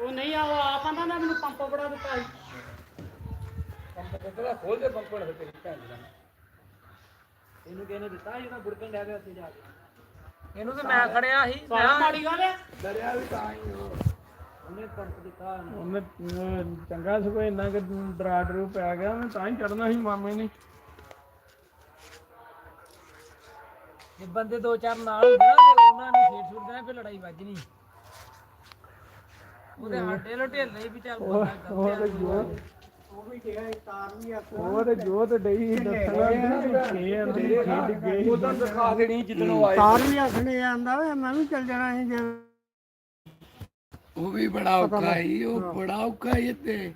ਉਹ ਨਹੀਂ ਆ ਉਹ ਆਪ ਆਂਦਾ ਨਾ ਮੈਨੂੰ ਪੰਪ ਬੜਾ ਦਿੱਤਾ ਸੀ ਪੰਪ ਕੋਤਲਾ ਖੋਲ ਦੇ ਪੰਪ ਨਾਲ ਤੇਰੀ ਭੈਣ ਦਾ। ਇਹਨੂੰ ਕਿਹਨੇ ਦਿੱਤਾ ਸੀ ਉਹਦਾ ਬੁੜਕਣ ਡਿਆ ਪਿਆ ਉੱਥੇ ਜਾ ਕੇ? ਇਹਨੂੰ ਤੇ ਮੈਂ ਖੜਿਆ ਸੀ ਸਾਰਾ ਮਾੜੀ ਗੱਲ ਹੈ ਡਰਿਆ ਵੀ ਤਾਂ ਹੀ ਉਹ। ਉਹਨੇ ਪੰਪ ਦਿੱਤਾ ਉਹਨੂੰ। ਚੰਗਾ ਸਗੋਂ ਇੰਨਾ ਕਿ ਡਰਾ ਡਰੂ ਪੈ ਗਿਆ ਉਹਨੇ ਤਾਂ ਹੀ ਚੜਨਾ ਸੀ ਮਾਮੇ ਨੇ। ਜੇ ਬੰਦੇ ਦੋ ਚਾਰ ਨਾਲ ਹੁੰਦੇ ਨਾ ਤੇ ਉਹਨਾਂ ਨੇ ਫੇਰ ਛੁੱਟ ਦੇਣਾ ਫਿਰ ਲੜਾਈ ਵੱਜਣੀ। ਉਹਦੇ ਹੱਡੇ ਲੋ ਢੇਲੇ ਵੀ ਚੱਲ ਉਹ ਉਹ ਤੇ ਜੋ ਉਹ ਵੀ ਕਿਹਾ ਇਹ ਤਾਰ ਨਹੀਂ ਆ ਉਹ ਤੇ ਜੋ ਤੇ ਡਈ ਦੱਸਣਾ। ਕਿ ਇਹ ਅੰਦਰ ਖੇਡ ਗਏ ਉਦੋਂ ਦਿਖਾ ਦੇਣੀ ਜਿੱਦਣ ਉਹ ਆਏ। ਤਾਰ ਵੀ ਆਖਣੇ ਆਂਦਾ ਵੇ ਮੈਂ ਵੀ ਚੱਲ ਜਾਣਾ ਸੀ ਜੇ। ਉਹ ਵੀ ਬੜਾ ਔਖਾ ਹੀ ਉਹ ਬੜਾ ਔਖਾ ਹੀ ਤੇ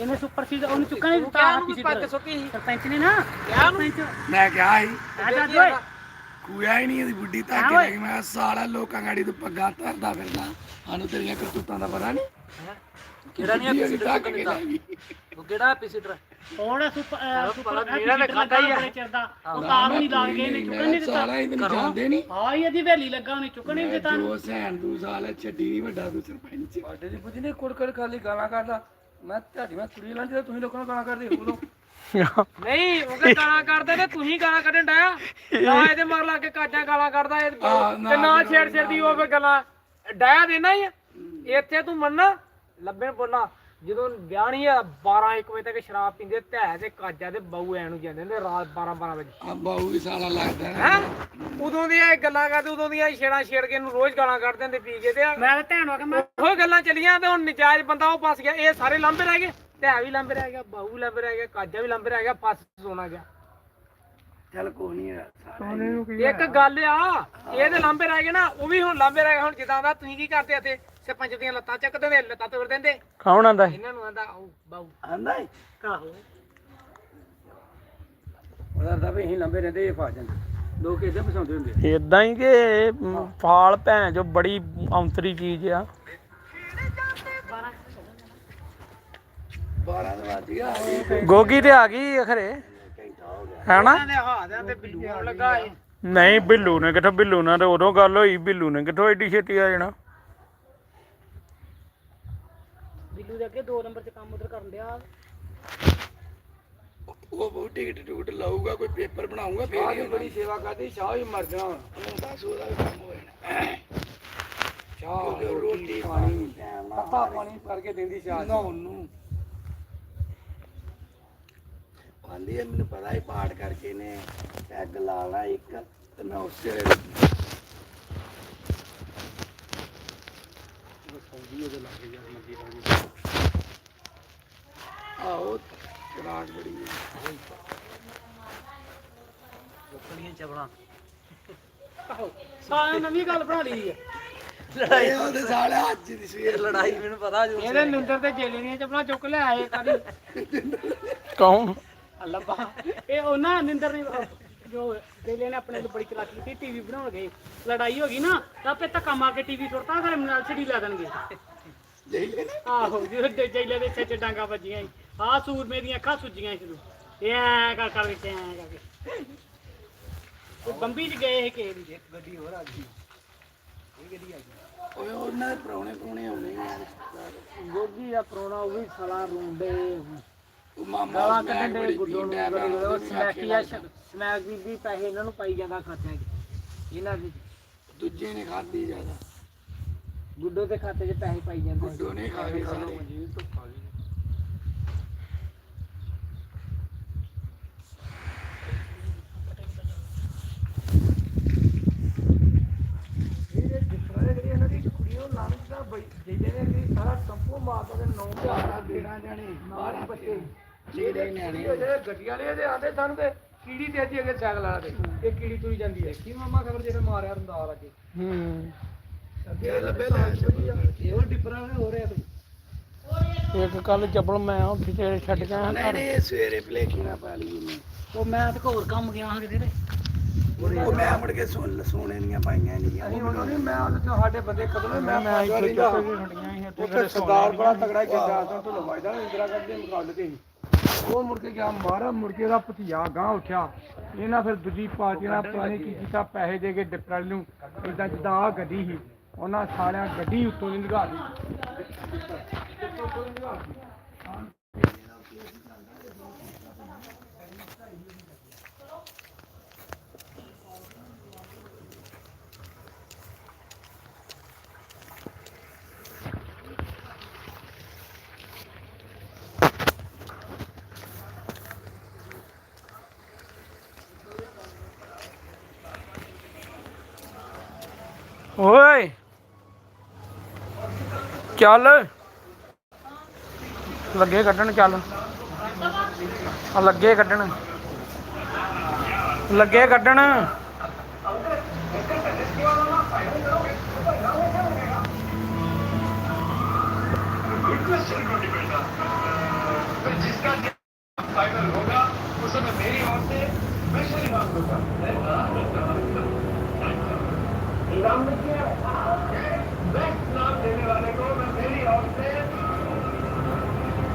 ਇਹਨੇ ਸੁਪਰ ਸੀਡ ਉਹਨੂੰ ਚੁੱਕਾ ਨਹੀਂ ਦਿੱਤਾ ਕਿਆ ਹਾਪੀ ਨੂੰ ਸੀਡ ਪੱਗ ਸੁੱਕੀ ਸੀ? ਸਰਪੰਚ ਨੇ ਨਾ ਕਿਆ ਨੂੰ ਸਰਪੰਚ। ਮੈਂ ਕਿਹਾ ਸੀ ਆ ਜਾ ਓਏ। ਕੂਇਆ ਹੀ ਨਹੀਂ ਇਹਦੀ ਬੁੱਢੀ ਤਾਂ ਕਿ ਲੱਗੀ ਮੈਂ ਸਾਲਾ ਲੋਕਾਂ ਗਾੜੀ ਤੋਂ ਪੱਗਾਂ ਧਰਦਾ ਫਿਰਦਾ। ਸਾਨੂੰ ਤੇਰੀਆਂ ਕਰਤੂਤਾਂ ਦਾ ਪਤਾ ਨਹੀਂ ਕਿਹੜਾ ਨਹੀਂ ਬੁੱਢੀ ਐਪੀਸੀਡਰ ਢੱਕ ਕੇ ਲੈ ਗਈ। ਉਹ ਕਿਹੜਾ ਐਪੀਸੀਡਰ ਉਹਦਾ ਸੁਪਰ ਸੁਪਰ ਮੇਰਾ ਤਾਂ ਖਾਦਾ ਹੀ ਆ। ਬੜੇ ਚਿਰ ਦਾ। ਉਹ ਤਾਰ ਨਹੀਂ ਲਾ ਕੇ ਇਹਨੇ ਚੁੱਕਣ ਨਹੀਂ ਦਿੱਤਾ। ਸਾਲਾ ਇਹਨੂੰ ਜਾਣਦੇ ਨਹੀਂ ਹਾਂ ਇਹ ਦੀ ਵੇਲੀ ਲੱਗਾ ਉਹਨੇ ਚੁੱਕਣ ਨਹੀਂ ਦਿੱਤਾ ਜੋ ਸੈਨ ਤੂੰ ਸਾਲਾ ਛੱਡੀ ਨਹੀਂ ਵੱਡਾ ਤੂੰ ਸਰਪੰਚ। ਸਾਡੇ ਦੀ ਬੁੱਧੀ ਨੇ ਕੁੜ ਕੁੜ ਖਾਲੀ ਗਾਲਾਂ ਕੱਢਦਾ। ਮੈਂ ਤੁਹਾਡੀ ਮੈਂ ਕੁੜੀ ਲਾਂ ਜਦੋਂ ਤੁਸੀਂ ਲੋਕਾਂ ਨੂੰ ਗਾਲਾਂ ਕੱਢਦੇ ਉਦੋਂ ਨਹੀਂ ਉਹ ਕਿ ਗਾਲਾਂ ਕੱਢਦੇ ਤੇ ਤੁਸੀਂ ਗਾਲਾਂ ਕੱਢਣ ਡਾਇਆ ਨਾ ਇਹਦੇ ਮਗਰ ਲਾ ਕੇ ਕਾਜਾਂ ਗਾਲਾਂ ਕੱਢਦਾ ਇਹ ਨਾ ਤੇ ਨਾ ਛੇੜ ਛੇੜ ਦੀ ਉਹ ਫਿਰ ਗੱਲਾਂ। ਡਾਇਆ ਦੇਣਾ ਹੀ ਆ। ਇੱਥੇ ਤੂੰ ਮੰਨਣਾ ਲੱਭੇ ਬੋਲਾ। ਜਦੋਂ ਵਿਆਹ ਨਹੀਂ ਆ 12 1 ਵਜੇ ਤੱਕ ਸ਼ਰਾਬ ਪੀਂਦੇ ਧੈ ਤੇ ਕਾਜਾ ਤੇ ਬਹੂ ਐ ਨੂੰ ਜਾਂਦੇ ਨੇ ਰਾਤ 12 12 ਵਜੇ। ਆ ਬਾਹੂ ਵੀ ਸਾਲਾ ਲੱਗਦਾ ਨਾ। ਹੈ? ਉਦੋਂ ਦੀਆਂ ਇਹ ਗੱਲਾਂ ਕਰਦੇ ਉਦੋਂ ਦੀਆਂ ਛੇੜਾਂ ਛੇੜ ਕੇ ਇਹਨੂੰ ਰੋਜ਼ ਗਾਲਾਂ ਕੱਢਦੇ ਹੁੰਦੇ ਪੀ ਕੇ ਤੇ ਮੈਂ ਤਾਂ ਧਿਆਨ ਕਿ ਮੈਂ ਉਹ ਗੱਲਾਂ ਚੱਲੀਆਂ ਤੇ ਹੁਣ ਨਜਾਇਜ਼ ਬੰਦਾ ਉਹ ਫਸ ਗਿਆ ਇਹ ਸਾਰੇ ਲਾਂਬੇ ਰਹਿ ਗਏ। ਧੈ ਵੀ ਲਾਂਬੇ ਰਹਿ ਗਿਆ ਬਾਹੂ ਵੀ ਲਾਂਬੇ ਰਹਿ ਗਿਆ ਕਾਜਾ ਵੀ ਲਾਂਬੇ ਰਹਿ ਗਿਆ ਫਸ ਸੋਨਾ ਗਿਆ। ਚੱਲ ਕੋਈ ਨਹੀਂ ਨੂੰ ਕੀ ਇੱਕ ਗੱਲ ਆ ਇਹਦੇ ਲਾਂਬੇ ਰਹਿ ਗਏ ਨਾ ਉਹ ਵੀ ਹੁਣ ਲਾਂਬੇ ਰਹਿ ਗਏ ਹੁਣ ਜਿੱਦਾਂ ਦਾ ਤੁਸੀਂ ਕੀ ਕਰਦੇ ਇੱਥੇ? ਸਰਪੰਚ ਦੀਆਂ ਲੱਤਾਂ ਚੱਕਦੇ ਨੇ ਲੱਤਾਂ ਤੋੜ ਦਿੰਦੇ। ਕੌਣ ਆਂਦਾ ਇਹਨਾਂ ਨੂੰ ਆਂਦਾ ਆਓ ਬਾਹੂ ਆਂਦਾ ਈ? ਆਹੋ। ਉਹਦਾ ਦਾ ਵੀ ਅਸੀਂ ਲਾਂਬੇ ਰਹਿੰਦੇ ਇਹ ਫਸ ਜਾਂਦੇ। ਲੋਕ ਇਹਦੇ ਫਸਾਉਂਦੇ ਹੁੰਦੇ ਇਦਾਂ ਹੀ ਕਿ ਮ, ਫਾਲ ਭੈਣ ਜੋ ਬੜੀ ਔਂਤਰੀ ਚੀਜ਼ ਆ। 12 ਦਾ ਵੱਜ ਗਿਆ। ਗੋਗੀ ਤੇ ਆ ਗਈ ਖਰੇ ਲੱਗਾ ਏ ਨਹੀਂ ਬਿੱਲੂ ਨੇ ਕਿੱਥੋਂ ਬਿੱਲੂ ਨਾਲ ਤੇ ਉਦੋਂ ਗੱਲ ਹੋਈ ਬਿੱਲੂ ਨੇ ਕਿੱਥੋਂ ਐਡੀ ਛੇਤੀ ਆ ਜਾਣਾ। ਬਿੱਲੂ ਦੇ ਅੱਗੇ 2 ਨੰਬਰ 'ਚ ਕੰਮ ਉਧਰ ਕਰਨ ਡਿਆ। ਉਹ ਬਹੁਤ ਟਿਕਟ ਟੂਟ ਲਾਊਗਾ ਕੋਈ ਪੇਪਰ ਬਣਾਊਗਾ ਫੇਰ ਆਹ ਹੀ ਬੜੀ ਸੇਵਾ ਕਰਦੀ ਸ਼ਾਹ ਹੀ ਮਰ ਜਾਣਾ ਉਹਨੂੰ ਦੱਸ ਉਹਦਾ ਵੀ ਕੰਮ ਹੋ ਜਾਣਾ। ਸ਼ਾਹ ਰੋਟੀ ਪਾਣੀ ਪਾਣੀ ਕਰਕੇ ਦਿੰਦੀ ਸ਼ਾਹ ਨਾ ਉਹਨੂੰ ਆਂਦੀ ਹੈ ਮੈਨੂੰ ਪਤਾ ਹੀ ਪਾਠ ਕਰਕੇ ਨੇ ਪੈਗ ਲਾ ਲਾ ਇੱਕ ਤੇ ਮੈਂ ਉਸੇ ਵੇਲੇ ਆਹੋ ਚਰਾਗ ਬੜੀ ਹੈ। ਲੋਕੜੀਆਂ ਚਵਣਾ ਸਾਰਿਆਂ ਨਵੀਂ ਗੱਲ ਬਣਾ ਲਈ ਹੈ। ਲੜਾਈ ਉਹਦੇ ਸਾਲੇ ਅੱਜ ਦੀ ਸਵੇਰ ਲੜਾਈ ਮੈਨੂੰ ਪਤਾ ਜੋ ਇਹਦੇ ਨਿੰਦਰ ਤੇ ਜੇਲੇ ਦੀਆਂ ਚੱਪਲਾਂ ਚੁੱਕ ਲੈ ਆਏ ਕਾਦੀ ਕੌਣ? ਲੱਭਾ ਇਹ ਉਹਨਾਂ ਨਿੰਦਰ ਨੇ ਜੋ ਜੇਲੇ ਨੇ ਆਪਣੇ ਲਈ ਬੜੀ ਚਲਾਕੀ ਕੀਤੀ ਟੀਵੀ ਬਣਾਉਣ ਗਏ। ਲੜਾਈ ਹੋ ਗਈ ਨਾ ਤਾਂ ਆਪੇ ਧੱਕਾ ਮਾਰ ਕੇ ਟੀਵੀ ਸੁੱਟਤਾ ਫਿਰ ਨਾਲ ਛੜੀ ਲੈ ਦੇਣਗੇ। ਜੇਲੇ ਨੇ? ਆਹੋ ਜਿਹੜੇ ਜ- ਜੇਲੇ ਦੇ ਸਿਰ 'ਚ ਡਾਂਗਾ ਵੱਜੀਆਂ ਸੀ। ਆਹ ਸੂਰਮੇ ਦੀਆਂ ਅੱਖਾਂ ਸੁੱਜੀਆਂ ਸੀ ਇਹ ਐ ਕਰ ਕਰ ਕੇ ਐ ਕਰਕੇ ਉਹ ਬੰਬੀ 'ਚ ਗਏ ਸੀ ਕਿਸੇ ਦੀ। ਗੱਡੀ ਹੋਰ ਆ ਗਈ। ਓਏ ਉਹਨਾਂ ਦੇ ਪ੍ਰਾਹੁਣੇ ਪ੍ਰਾਹੁਣੇ ਆਉਣੇ ਆ। ਗੋਗੀ ਦਾ ਪ੍ਰੋਣਾ ਉਹ ਵੀ ਸਾਲਾ ਰੋਂਦੇ। ਮਾਮਾ ਗਾਲਾਂ ਕੱਢਣ ਦੇ ਗੁੱਡੋ ਨੂੰ ਉਹ ਸਮੈਕੀਆ ਸਮੈਕ ਵੀ ਵੀ ਪੈਸੇ ਇਹਨਾਂ ਨੂੰ ਪਾਈ ਜਾਂਦਾ ਖਾਤਿਆਂ 'ਚ। ਇਹਨਾਂ ਦੇ ਦੂਜੇ ਨੇ ਖਾਧੀ ਜ਼ਿਆਦਾ। ਗੁੱਡੋ ਦੇ ਖਾਤੇ 'ਚ ਪੈਸੇ ਪਾਈ ਜਾਂਦੇ ਗੁੱਡੋ ਨੇ ਖਾ ਕੇ ਸਾਰੇ। ਜਿਹੜੀ ਇਹਨਾਂ ਦੀ ਕੁੜੀ ਉਹ ਲਾਂਚ ਦਾ ਨੇ ਸਾਰਾ ਪਿਆਰਾ ਤੇਰਾਂ ਜਾਣੇ ਬਾਰਾਂ ਬੱਚੇ। ਜਿਹੜੇ ਨਿਆਣੇ ਜਿਹੜੇ ਗੱਡੀਆਂ ਵਾਲੇ ਇਹਦੇ ਆਂਦੇ ਸਾਨੂੰ ਤੇ ਕੀੜੀ ਤੇ ਅੱਜੀ ਅੱਗੇ ਸਾਈਕਲ ਵਾਲਾ ਤੇ ਇਹ ਕੀੜੀ ਤੁਰੀ ਜਾਂਦੀ ਹੈ ਕੀ ਮਾਮਾ ਖਬਰ ਜਿਹੜੇ ਮਾਰਿਆ ਰੰਦਾ ਲੱਗੇ ਹੂੰ। ਇਹ ਲੱਭੇ ਲੈ ਇਹ ਉਹ ਵਾਲੇ ਹੋ ਰਿਹਾ ਤੂੰ। ਇੱਕ ਕੱਲ ਚੱਪਲ ਮੈਂ ਉੱਥੇ ਤੇ ਛੱਡ ਕੇ ਆਇਆ ਨਹੀਂ ਨਹੀਂ ਸਵੇਰੇ ਭਲੇਖੀ ਨਾ ਪਾ ਲਈ ਉਹਨੇ। ਉਹ ਮੈਂ ਤੇ ਹੋਰ ਕੰਮ ਗਿਆ ਹਾਂ ਕਿਤੇ ਤੇ। ਉਹ ਮੈਂ ਮੁੜ ਕੇ ਸੁਣ ਸੋਨੇ ਦੀਆਂ ਪਾਈਆਂ ਨਹੀਂ ਅਸੀਂ ਉਹਨਾਂ ਨੇ ਮੈਂ ਉਹਦੇ ਤੋਂ ਸਾਡੇ ਬੰਦੇ ਕਦੋਂ ਮੈਂ ਮੈਂ ਇੱਥੇ ਚੱਪਲ ਵੀ ਛੱਡੀਆਂ ਸੀ ਉੱਥੇ ਸਰਦਾਰ ਬੜਾ ਤਗੜਾ ਜਿੱਦਾਂ ਤੋਂ ਤੋਂ ਲਵਾਇਦਾ ਇੰਦਰਾ ਗਾਂਧੀ ਦੇ ਮੁਕਾਬਲੇ ਤੇ। ਉਹ ਮੁੜ ਕੇ ਗਿਆ, ਮਾਰਾ ਮੁੜ ਕੇ ਉਹਦਾ ਭਤੀਆ ਗਾਂ ਉੱਠਿਆ। ਇਹਨਾਂ ਫਿਰ ਦੂਜੀ ਪਾਰਟੀ ਨਾਲ ਪੁਰਾਣੇ ਕੀ ਕੀਤਾ, ਪੈਸੇ ਦੇ ਕੇ ਡਿਪਟਰ ਨੂੰ ਇਦਾਂ ਜਿੱਦਾਂ ਆ ਗੱਡੀ ਸੀ, ਉਹਨਾਂ ਸਾਰਿਆਂ ਗੱਡੀ ਉੱਤੋਂ ਨਹੀਂ ਲਗਾ ਦਿੱਤੀ। ਓਏ ਚੱਲ ਲੱਗੇ ਕੱਢਣ ਚੱਲ ਆ ਲੱਗੇ ਕੱਢਣ ਲੱਗੇ ਕੱਢਣ जिसका फाइनल होगा उस समय मेरी ओर से मैं श्रीमान होगा जुर्म बेस्ट नाम देने वाले को मैं मेरी ओर से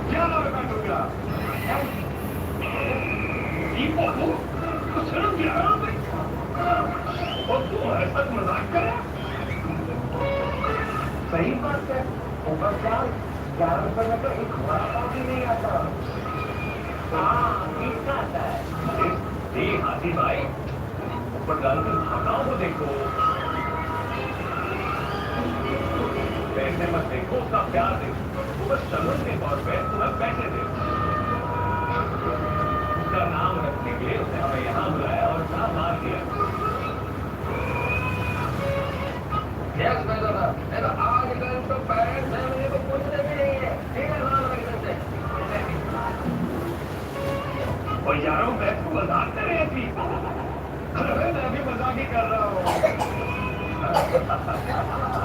क्या नाम काटूँगा सही बात है ऊपर क्या ग्यारह रुपये में तो एक बड़ा भी नहीं आता हाँ इतना आता है हाथी भाई ऊपर डाल कर खाना हो देखो देखने मत देखो उसका प्यार देखो वो बस चलन के तौर पर तुम्हें पैसे दे उसका नाम रखने के लिए उसने हमें यहाँ बुलाया और कहा मार दिया Yes, my daughter. And आजकल तो parents family को पूछते भी नहीं है. ठीक है ना लगने से. और यारों मैं तो मज़ाक कर रही थी. अरे मैं भी मज़ाक ही कर रहा हूँ.